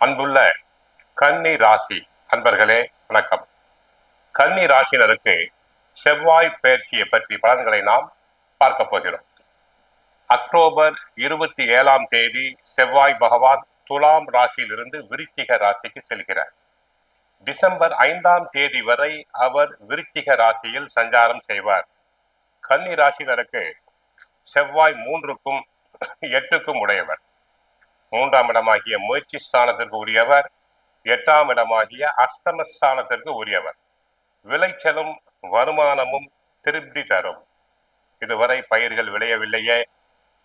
அன்புள்ள கன்னி ராசி அன்பர்களே வணக்கம். கன்னி ராசினருக்கு செவ்வாய் பயிற்சியை பற்றி பலன்களை நாம் பார்க்க போகிறோம். அக்டோபர் இருபத்தி ஏழாம் தேதி செவ்வாய் பகவான் துலாம் ராசியிலிருந்து விருச்சிக ராசிக்கு செல்கிறார். டிசம்பர் ஐந்தாம் தேதி வரை அவர் விருச்சிக ராசியில் சஞ்சாரம் செய்வார். கன்னி ராசினருக்கு செவ்வாய் மூன்றுக்கும் எட்டுக்கும் உடையவர். மூன்றாம் இடமாகிய முயற்சி ஸ்தானத்திற்கு உரியவர் எட்டாம் இடமாகிய அஸ்தமஸ்தானத்திற்கு உரியவர். விளைச்சலும் வருமானமும் திருப்தி தரும். இதுவரை பயிர்கள் விளையவில்லையே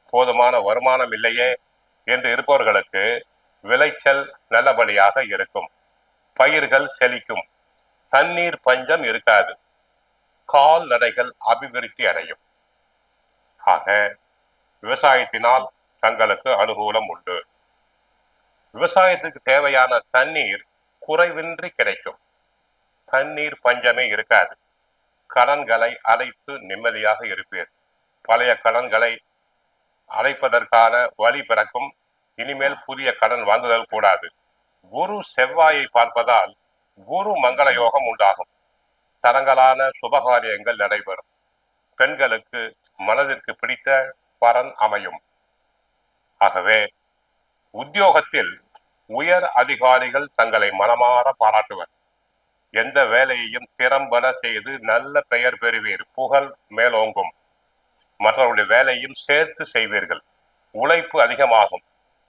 போதுமான வருமானம் இல்லையே என்று இருப்பவர்களுக்கு விளைச்சல் நல்லபடியாக இருக்கும். பயிர்கள் செழிக்கும். தண்ணீர் பஞ்சம் இருக்காது. கால்நடைகள் அபிவிருத்தி அடையும். ஆக விவசாயத்தினால் தங்களுக்கு அனுகூலம் உண்டு. விவசாயத்துக்கு தேவையான தண்ணீர் குறைவின்றி கிடைக்கும். தண்ணீர் பஞ்சமே இருக்காது. கடன்களை அழைத்து நிம்மதியாக இருப்பீர். பழைய கடன்களை அழைப்பதற்கான வழி பிறக்கும். இனிமேல் புதிய கடன் வாங்குதல் கூடாது. குரு செவ்வாயை பார்ப்பதால் குரு மங்கள யோகம் உண்டாகும். தரங்களான சுபகாரியங்கள் நடைபெறும். பெண்களுக்கு மனதிற்கு பிடித்த பலன் அமையும். ஆகவே உத்தியோகத்தில் உயர் அதிகாரிகள் தங்களை மனமாற பாராட்டுவர். எந்த வேலையையும் திறம்பட செய்து நல்ல பெயர் பெறுவீர். புகழ் மேலோங்கும். மற்றவருடைய வேலையும் சேர்த்து செய்வீர்கள். உழைப்பு அதிகமாகும்.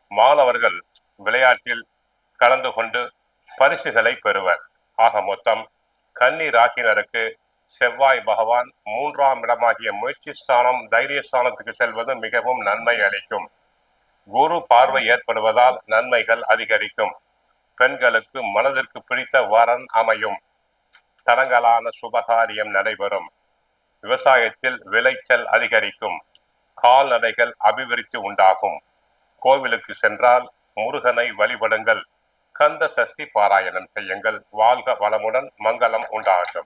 மாணவர்கள் விளையாட்டில் கலந்து கொண்டு பரிசுகளை பெறுவர். ஆக மொத்தம் கன்னி ராசினருக்கு செவ்வாய் பகவான் மூன்றாம் இடமாகிய முயற்சி ஸ்தானம் தைரிய ஸ்தானத்துக்கு செல்வது மிகவும் நன்மை அளிக்கும். குரு பார்வை ஏற்படுவதால் நன்மைகள் அதிகரிக்கும். பெண்களுக்கு மனதிற்கு பிடித்த வரன் அமையும். தரங்களான சுபகாரியம் நடைபெறும். விவசாயத்தில் விளைச்சல் அதிகரிக்கும். கால்நடைகள் அபிவிருத்தி உண்டாகும். கோவிலுக்கு சென்றால் முருகனை வழிபடுங்கள். கந்த சஷ்டி பாராயணம் செய்யுங்கள். வாழ்க வளமுடன் மங்களம் உண்டாகும்.